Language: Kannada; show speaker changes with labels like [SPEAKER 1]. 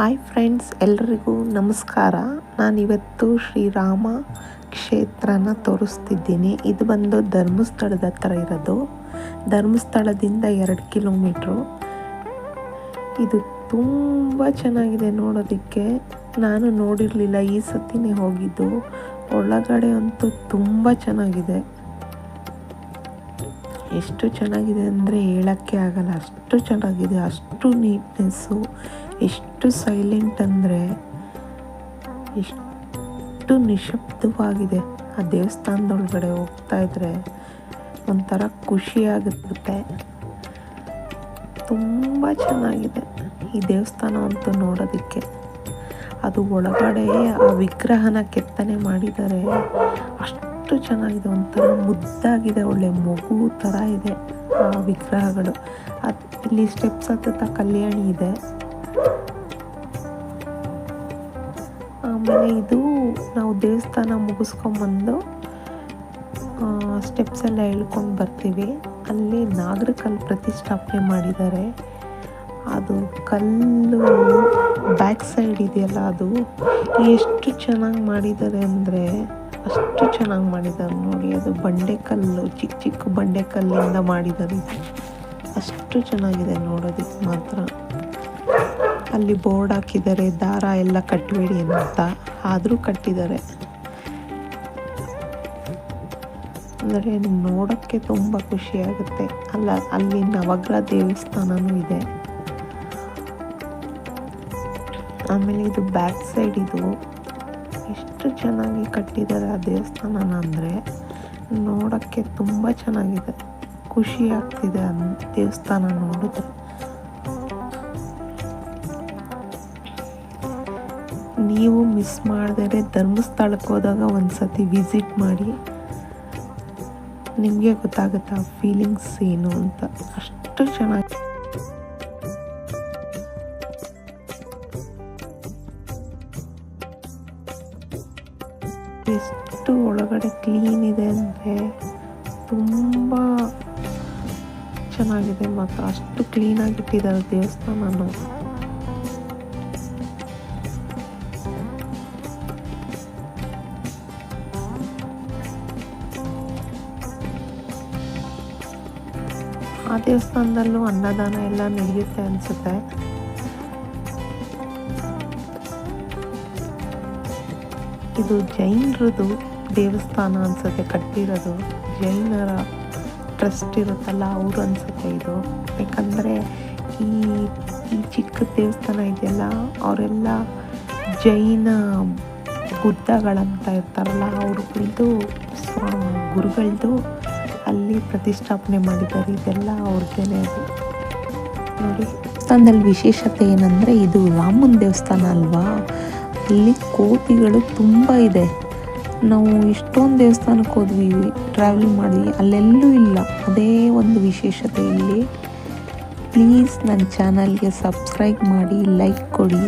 [SPEAKER 1] ಹಾಯ್ ಫ್ರೆಂಡ್ಸ್ ಎಲ್ರಿಗೂ ನಮಸ್ಕಾರ. ನಾನಿವತ್ತು ಶ್ರೀರಾಮ ಕ್ಷೇತ್ರನ ತೋರಿಸ್ತಿದ್ದೀನಿ. ಇದು ಬಂದು ಧರ್ಮಸ್ಥಳದ ಹತ್ರ ಇರೋದು. ಧರ್ಮಸ್ಥಳದಿಂದ ಎರಡು ಕಿಲೋಮೀಟ್ರು. ಇದು ತುಂಬ ಚೆನ್ನಾಗಿದೆ ನೋಡೋದಕ್ಕೆ. ನಾನು ನೋಡಿರಲಿಲ್ಲ, ಈ ಸತಿನೇ ಹೋಗಿದ್ದು. ಒಳಗಡೆ ಅಂತೂ ತುಂಬ ಚೆನ್ನಾಗಿದೆ. ಎಷ್ಟು ಚೆನ್ನಾಗಿದೆ ಅಂದರೆ ಹೇಳೋಕ್ಕೆ ಆಗಲ್ಲ. ಅಷ್ಟು ಚೆನ್ನಾಗಿದೆ, ಅಷ್ಟು ನೀಟ್ನೆಸ್ಸು, ಎಷ್ಟು ಸೈಲೆಂಟ್ ಅಂದರೆ ಎಷ್ಟು ನಿಶಬ್ದವಾಗಿದೆ. ಆ ದೇವಸ್ಥಾನದೊಳಗಡೆ ಹೋಗ್ತಾ ಇದ್ರೆ ಒಂಥರ ಖುಷಿಯಾಗುತ್ತೆ ತುಂಬ ಚೆನ್ನಾಗಿದೆ ಈ ದೇವಸ್ಥಾನ ಅಂತೂ ನೋಡೋದಕ್ಕೆ. ಅದು ಒಳಗಡೆ ಆ ವಿಗ್ರಹನ ಕೆತ್ತನೆ ಮಾಡಿದ್ದಾರೆ ಅಷ್ಟು ಚೆನ್ನಾಗಿದೆ, ಒಂಥರ ಮುದ್ದಾಗಿದೆ, ಒಳ್ಳೆ ಮಗು ಥರ ಇದೆ ಆ ವಿಗ್ರಹಗಳು. ಅದು ಇಲ್ಲಿ ಸ್ಟೆಪ್ಸ್ ಹತ್ತುತ್ತಾ ಕಲ್ಯಾಣಿ ಇದೆ. ಆಮೇಲೆ ಇದು ನಾವು ದೇವಸ್ಥಾನ ಮುಗಿಸ್ಕೊಂಬಂದು ಸ್ಟೆಪ್ಸ್ ಎಲ್ಲ ಹೇಳ್ಕೊಂಡು ಬರ್ತೀವಿ. ಅಲ್ಲಿ ನಾಗರ ಕಲ್ಲು ಪ್ರತಿಷ್ಠಾಪನೆ ಮಾಡಿದ್ದಾರೆ. ಅದು ಕಲ್ಲು ಬ್ಯಾಕ್ ಸೈಡ್ ಇದೆಯಲ್ಲ ಅದು, ಎಷ್ಟು ಚೆನ್ನಾಗಿ ಮಾಡಿದ್ದಾರೆ ಅಂದರೆ ಅಷ್ಟು ಚೆನ್ನಾಗಿ ಮಾಡಿದ್ದಾರೆ ನೋಡಿ, ಅದು ಬಂಡೆಕಲ್ಲು ಚಿಕ್ಕ ಚಿಕ್ಕ ಬಂಡೆಕಲ್ಲಿಂದ ಮಾಡಿದ್ದಾರೆ ಅಷ್ಟು ಚೆನ್ನಾಗಿದೆ ನೋಡೋದಕ್ಕೆ ಮಾತ್ರ. ಅಲ್ಲಿ ಬೋರ್ಡ್ ಹಾಕಿದ್ದಾರೆ, ದಾರ ಎಲ್ಲ ಕಟ್ಟಬೇಡಿ ಅಂತ. ಆದರೂ ಕಟ್ಟಿದ್ದಾರೆ. ಅಂದರೆ ನೋಡೋಕ್ಕೆ ತುಂಬ ಖುಷಿಯಾಗುತ್ತೆ ಅಲ್ಲ, ಅಲ್ಲಿ ನವಗ್ರಹ ದೇವಸ್ಥಾನವೂ ಇದೆ. ಆಮೇಲೆ ಇದು ಬ್ಯಾಕ್ ಸೈಡ್ ಇದು. ಎಷ್ಟು ಚೆನ್ನಾಗಿ ಕಟ್ಟಿದ್ದಾರೆ ಆ ದೇವಸ್ಥಾನ ಅಂದರೆ ನೋಡೋಕ್ಕೆ ತುಂಬ ಚೆನ್ನಾಗಿದೆ. ಖುಷಿ ಆಗ್ತಿದೆ ಆ ದೇವಸ್ಥಾನ ನೋಡಿದ್ರೆ. ನೀವು ಮಿಸ್ ಮಾಡಿದರೆ ಧರ್ಮಸ್ಥಳಕ್ಕೆ ಹೋದಾಗ ಒಂದು ಸತಿ ವಿಸಿಟ್ ಮಾಡಿ. ನಿಮಗೆ ಗೊತ್ತಾಗುತ್ತೆ ಆ ಫೀಲಿಂಗ್ಸ್ ಏನು ಅಂತ. ಅಷ್ಟು ಚೆನ್ನಾಗಿ ಎಷ್ಟು ಒಳಗಡೆ ಕ್ಲೀನ್ ಇದೆ ಅಂದರೆ ತುಂಬ ಚೆನ್ನಾಗಿದೆ ಮಾತ್ರ. ಅಷ್ಟು ಕ್ಲೀನಾಗಿ ಇಟ್ಟಿದ್ದಾರೆ ದೇವಸ್ಥಾನನು ಆ ದೇವಸ್ಥಾನದಲ್ಲೂ ಅನ್ನದಾನ ಎಲ್ಲ ನಡೆಯುತ್ತೆ ಅನಿಸುತ್ತೆ. ಇದು ಜೈನರದು ದೇವಸ್ಥಾನ ಅನ್ಸುತ್ತೆ, ಕಟ್ಟಿರೋದು. ಜೈನರ ಟ್ರಸ್ಟ್ ಇರುತ್ತಲ್ಲ, ಅವರು ಅನ್ಸುತ್ತೆ ಇದು. ಯಾಕಂದರೆ ಈ ಈ ಚಿಕ್ಕ ದೇವಸ್ಥಾನ ಇದೆಯಲ್ಲ, ಅವರೆಲ್ಲ ಜೈನ ಬುದ್ಧಗಳಂತ ಇರ್ತಾರಲ್ಲ ಅವ್ರದ್ದು ಸ್ವಾ ಅಲ್ಲಿ ಪ್ರತಿಷ್ಠಾಪನೆ ಮಾಡಿದ್ದಾರೆ. ಇದೆಲ್ಲ ಅವ್ರದ್ದೇನೆ ಅದು. ನೋಡಿ. ದೇವಸ್ಥಾನದಲ್ಲಿ ವಿಶೇಷತೆ ಏನಂದರೆ ಇದು ರಾಮನ ದೇವಸ್ಥಾನ ಅಲ್ವಾ? ಅಲ್ಲಿ ಕೋತಿಗಳು ತುಂಬ ಇದೆ. ನಾವು ಇಷ್ಟೊಂದು ದೇವಸ್ಥಾನಕ್ಕೆ ಹೋದ್ವಿ ಟ್ರಾವೆಲ್ ಮಾಡಿ, ಅಲ್ಲೆಲ್ಲೂ ಇಲ್ಲ. ಅದೇ ಒಂದು ವಿಶೇಷತೆ ಇಲ್ಲಿ. ಪ್ಲೀಸ್ ನನ್ನ ಚಾನಲ್ಗೆ ಸಬ್ಸ್ಕ್ರೈಬ್ ಮಾಡಿ ಲೈಕ್ ಕೊಡಿ.